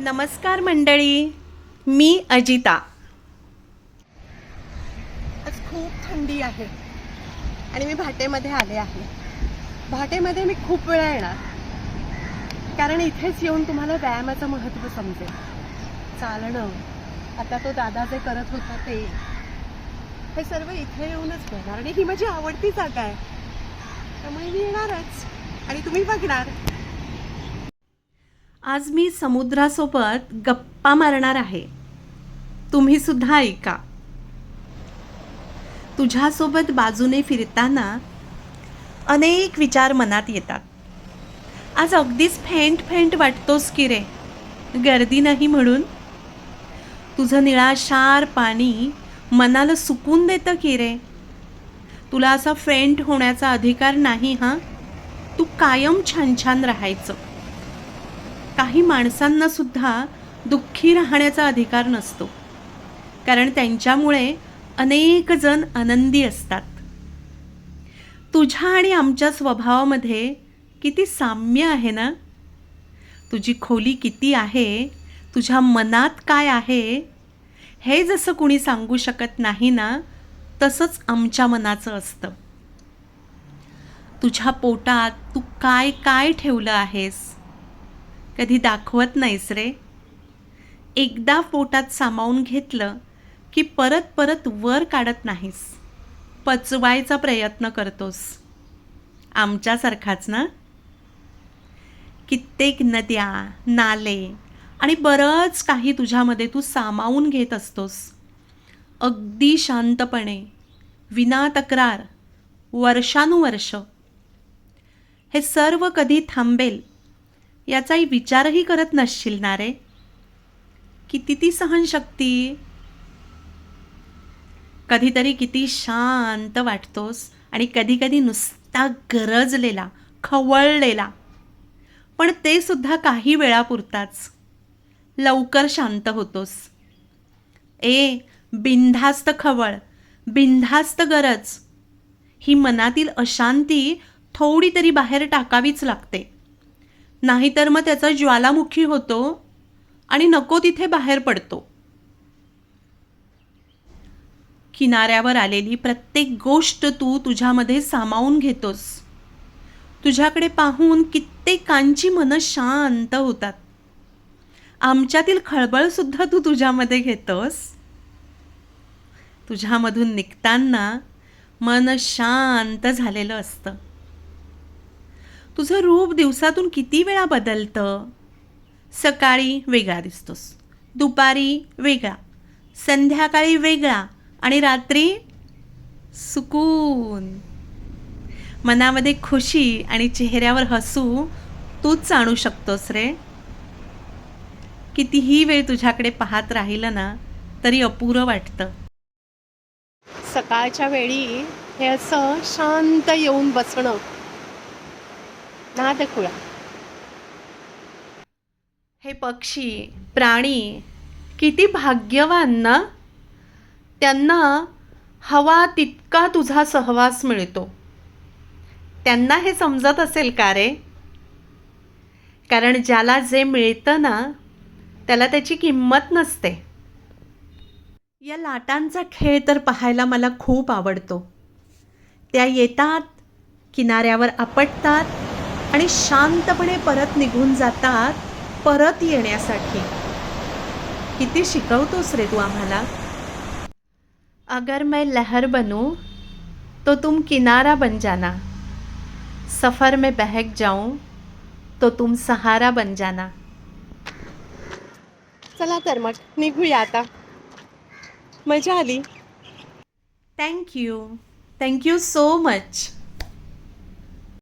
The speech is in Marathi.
नमस्कार मंडळी मी अजिता. आज खूप थंडी आहे आणि मी भाटेमध्ये आले आहे. भाटेमध्ये मी खूप वेळा येणार. कारण इथेच येऊन तुम्हाला व्यायामाचं महत्त्व समजेल. चालणं आता तो दादा जे करत होता ते हे सर्व इथे येऊनच करणार आणि ही माझी आवडती जागा आहे. त्यामुळे मी येणारच. आणि तुम्ही बघणार. आज मी समुद्रासोबत गप्पा मारणार आहे. तुम्ही सुद्धा ऐका. तुझ्यासोबत बाजूने फिरताना अनेक विचार मनात येतात. आज अगदीच फेंट फेंट वाटतोस की रे. गर्दी नाही म्हणून. तुझं निळाशार पाणी मनाला सुकून देतं की रे. तुला असा फेंट होण्याचा अधिकार नाही हां? तू कायम छान छान राहायचं. काही माणसांना सुद्धा दुःखी राहण्याचा अधिकार नसतो. कारण त्यांच्यामुळे अनेक जण आनंदी असतात. तुझ्या आणि आमच्या स्वभावामध्ये किती साम्य आहे ना? तुझी खोली किती आहे? तुझ्या मनात काय आहे? हे जसं कुणी सांगू शकत नाही ना तसंच आमच्या मनाचं असतं. तुझ्या पोटात तू काय काय ठेवलं आहेस? कधी दाखवत नाहीस रे. एकदा पोटात सामावून घेतलं की परत परत वर काढत नाहीस. पचवायचा प्रयत्न करतोस. आमच्यासारखाच ना? कित्येक नद्या नाले आणि बरंच काही तुझ्यामध्ये तू सामावून घेत असतोस. अगदी शांतपणे विना तक्रार वर्षानुवर्ष. हे सर्व कधी थांबेल? याचाही विचारही करत नसशील ना रे. किती ती सहनशक्ती. कधीतरी किती शांत वाटतोस आणि कधीकधी नुसता गरजलेला खवळलेला. पण ते सुद्धा काही वेळापुरताच. लवकर शांत होतोस. ए बिनधास्त खवळ बिनधास्त गरज. ही मनातील अशांती थोडी तरी बाहेर टाकावीच लागते. नाहीतर मग त्याचा ज्वालामुखी होतो आणि नको तिथे बाहेर पडतो. किनाऱ्यावर आलेली प्रत्येक गोष्ट तू तुझ्यामध्ये सामावून घेतोस. तुझ्याकडे पाहून कित्येकांची मनं शांत होतात. आमच्यातील खळबळसुद्धा तू तुझ्यामध्ये घेतोस. तुझ्यामधून निघताना मन शांत झालेलं असतं. तुझं रूप दिवसातून किती वेळा बदलतं? सकाळी वेगळा दिसतोस. दुपारी वेगळा. संध्याकाळी वेगळा. आणि रात्री? सुकून. मनामध्ये खुशी आणि चेहऱ्यावर हसू तूच आणू शकतोस रे. कितीही वेळ तुझ्याकडे पाहत राहिलं ना तरी अपुरं वाटतं. सकाळच्या वेळी हे असं शांत येऊन बसणं नादखुळा हे पक्षी प्राणी किती भाग्यवान ना? त्यांना हवा तितका तुझा सहवास मिळतो. त्यांना हे समजत असेल का रे? कारण ज्याला जे मिळतं ना त्याला त्याची किंमत नसते. या लाटांचा खेळ तर पाहायला मला खूप आवडतो. त्या येतात किनाऱ्यावर आपटतात आणि शांतपणे परत निघून जातात परत येण्यासाठी. किती शिकवतोस रे तू आम्हाला? अगर मैं लहर बनूं तो तुम किनारा बन जाना. सफ़र में बहक जाऊं तो तुम सहारा बन जाना. चला तर मग निघूया आता. मजा आली. Thank you thank you so much